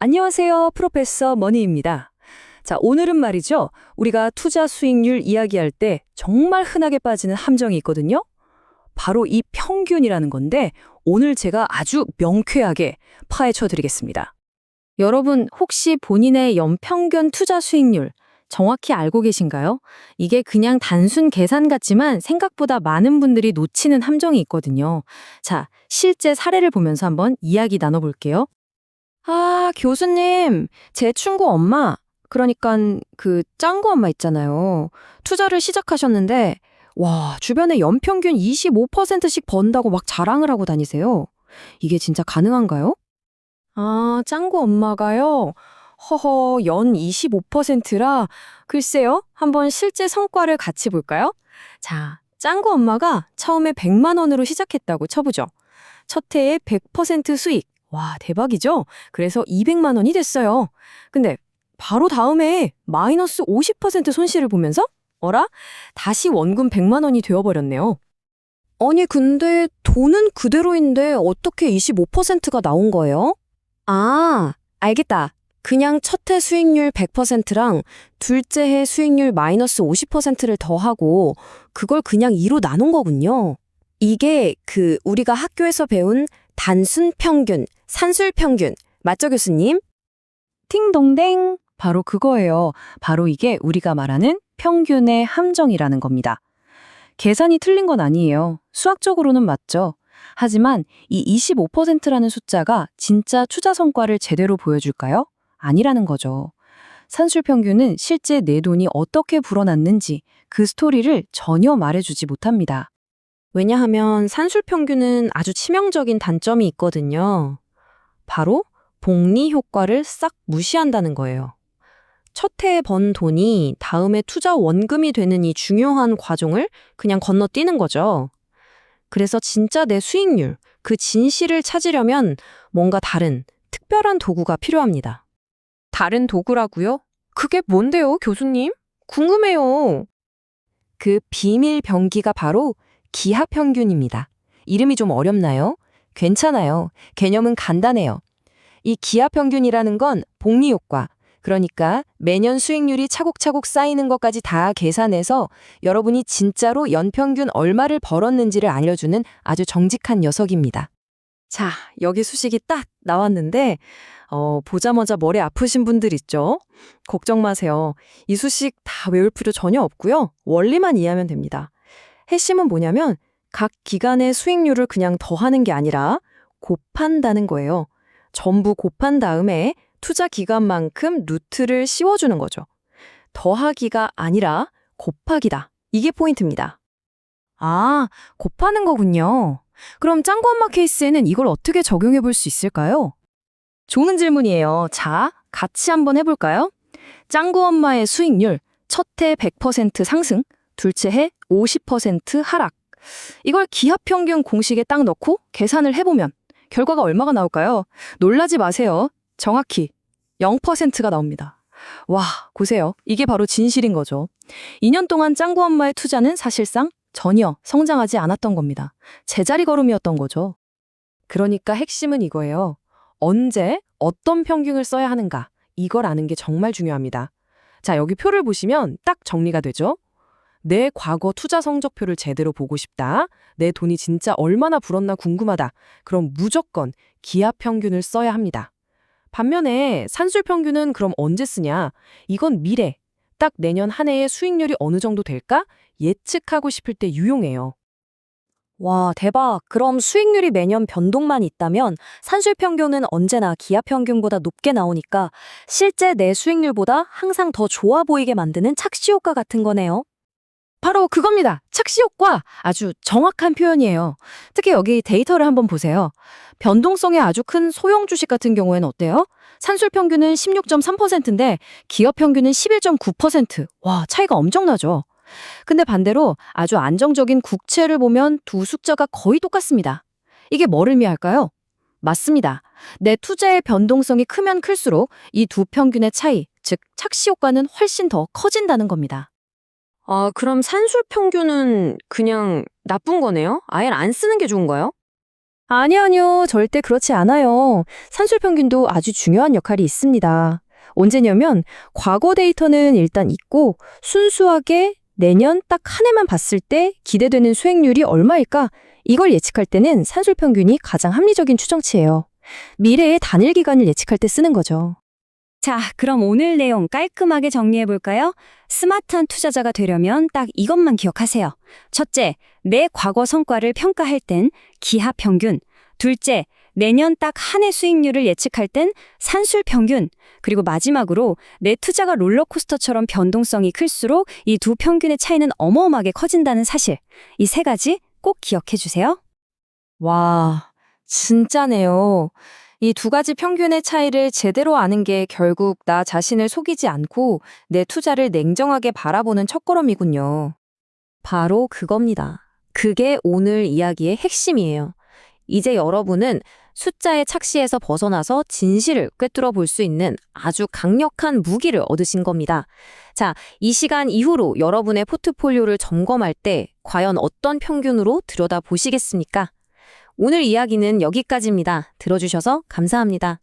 안녕하세요. 프로페서 머니입니다. 자, 오늘은 말이죠. 우리가 투자 수익률 이야기할 때 정말 흔하게 빠지는 함정이 있거든요. 바로 이 평균이라는 건데 오늘 제가 아주 명쾌하게 파헤쳐 드리겠습니다. 여러분 혹시 본인의 연평균 투자 수익률 정확히 알고 계신가요? 이게 그냥 단순 계산 같지만 생각보다 많은 분들이 놓치는 함정이 있거든요. 자, 실제 사례를 보면서 한번 이야기 나눠볼게요. 아, 교수님, 제 충고 엄마, 그러니까 그 짱구 엄마 있잖아요. 투자를 시작하셨는데, 와, 주변에 연평균 25%씩 번다고 막 자랑을 하고 다니세요. 이게 진짜 가능한가요? 아, 짱구 엄마가요? 허허, 연 25%라? 글쎄요, 한번 실제 성과를 같이 볼까요? 자, 짱구 엄마가 처음에 100만 원으로 시작했다고 쳐보죠. 첫 해에 100% 수익. 와, 대박이죠? 그래서 200만 원이 됐어요. 근데 바로 다음에 마이너스 50% 손실을 보면서 어라? 다시 원금 100만 원이 되어버렸네요. 아니, 근데 돈은 그대로인데 어떻게 25%가 나온 거예요? 아, 알겠다. 그냥 첫 해 수익률 100%랑 둘째 해 수익률 마이너스 50%를 더하고 그걸 그냥 2로 나눈 거군요. 이게 그 우리가 학교에서 배운 단순 평균, 산술 평균, 맞죠 교수님? 팅동댕! 바로 그거예요. 바로 이게 우리가 말하는 평균의 함정이라는 겁니다. 계산이 틀린 건 아니에요. 수학적으로는 맞죠. 하지만 이 25%라는 숫자가 진짜 투자 성과를 제대로 보여줄까요? 아니라는 거죠. 산술 평균은 실제 내 돈이 어떻게 불어났는지 그 스토리를 전혀 말해주지 못합니다. 왜냐하면 산술 평균은 아주 치명적인 단점이 있거든요. 바로 복리 효과를 싹 무시한다는 거예요. 첫 해에 번 돈이 다음에 투자 원금이 되는 이 중요한 과정을 그냥 건너뛰는 거죠. 그래서 진짜 내 수익률, 그 진실을 찾으려면 뭔가 다른, 특별한 도구가 필요합니다. 다른 도구라고요? 그게 뭔데요, 교수님? 궁금해요. 그 비밀 병기가 바로 기하 평균입니다. 이름이 좀 어렵나요? 괜찮아요. 개념은 간단해요. 이 기하 평균이라는 건 복리 효과, 그러니까 매년 수익률이 차곡차곡 쌓이는 것까지 다 계산해서 여러분이 진짜로 연평균 얼마를 벌었는지를 알려주는 아주 정직한 녀석입니다. 자, 여기 수식이 딱 나왔는데 어, 보자마자 머리 아프신 분들 있죠? 걱정 마세요. 이 수식 다 외울 필요 전혀 없고요. 원리만 이해하면 됩니다. 핵심은 뭐냐면 각 기간의 수익률을 그냥 더하는 게 아니라 곱한다는 거예요. 전부 곱한 다음에 투자 기간만큼 루트를 씌워주는 거죠. 더하기가 아니라 곱하기다. 이게 포인트입니다. 아, 곱하는 거군요. 그럼 짱구 엄마 케이스에는 이걸 어떻게 적용해 볼 수 있을까요? 좋은 질문이에요. 자, 같이 한번 해볼까요? 짱구 엄마의 수익률, 첫 해 100% 상승, 둘째 해 50% 하락. 이걸 기하평균 공식에 딱 넣고 계산을 해보면 결과가 얼마가 나올까요? 놀라지 마세요. 정확히 0%가 나옵니다. 와, 보세요. 이게 바로 진실인 거죠. 2년 동안 짱구 엄마의 투자는 사실상 전혀 성장하지 않았던 겁니다. 제자리 걸음이었던 거죠. 그러니까 핵심은 이거예요. 언제 어떤 평균을 써야 하는가 이걸 아는 게 정말 중요합니다. 자, 여기 표를 보시면 딱 정리가 되죠. 내 과거 투자 성적표를 제대로 보고 싶다. 내 돈이 진짜 얼마나 불었나 궁금하다. 그럼 무조건 기하 평균을 써야 합니다. 반면에 산술 평균은 그럼 언제 쓰냐? 이건 미래. 딱 내년 한 해의 수익률이 어느 정도 될까? 예측하고 싶을 때 유용해요. 와, 대박. 그럼 수익률이 매년 변동만 있다면 산술 평균은 언제나 기하 평균보다 높게 나오니까 실제 내 수익률보다 항상 더 좋아 보이게 만드는 착시 효과 같은 거네요. 바로 그겁니다. 착시 효과. 아주 정확한 표현이에요. 특히 여기 데이터를 한번 보세요. 변동성이 아주 큰 소형 주식 같은 경우에는 어때요? 산술 평균은 16.3%인데 기업 평균은 11.9%. 와, 차이가 엄청나죠. 근데 반대로 아주 안정적인 국채를 보면 두 숫자가 거의 똑같습니다. 이게 뭐를 의미할까요? 맞습니다. 내 투자의 변동성이 크면 클수록 이 두 평균의 차이, 즉 착시 효과는 훨씬 더 커진다는 겁니다. 아, 그럼 산술 평균은 그냥 나쁜 거네요? 아예 안 쓰는 게 좋은가요? 아니요, 아니요. 절대 그렇지 않아요. 산술 평균도 아주 중요한 역할이 있습니다. 언제냐면 과거 데이터는 일단 있고 순수하게 내년 딱 한 해만 봤을 때 기대되는 수익률이 얼마일까? 이걸 예측할 때는 산술 평균이 가장 합리적인 추정치예요. 미래의 단일 기간을 예측할 때 쓰는 거죠. 자, 그럼 오늘 내용 깔끔하게 정리해 볼까요? 스마트한 투자자가 되려면 딱 이것만 기억하세요. 첫째, 내 과거 성과를 평가할 땐 기하 평균. 둘째, 내년 딱 한 해 수익률을 예측할 땐 산술 평균. 그리고 마지막으로 내 투자가 롤러코스터처럼 변동성이 클수록 이 두 평균의 차이는 어마어마하게 커진다는 사실. 이 세 가지 꼭 기억해 주세요. 와, 진짜네요. 이 두 가지 평균의 차이를 제대로 아는 게 결국 나 자신을 속이지 않고 내 투자를 냉정하게 바라보는 첫걸음이군요. 바로 그겁니다. 그게 오늘 이야기의 핵심이에요. 이제 여러분은 숫자의 착시에서 벗어나서 진실을 꿰뚫어 볼 수 있는 아주 강력한 무기를 얻으신 겁니다. 자, 이 시간 이후로 여러분의 포트폴리오를 점검할 때 과연 어떤 평균으로 들여다 보시겠습니까? 오늘 이야기는 여기까지입니다. 들어주셔서 감사합니다.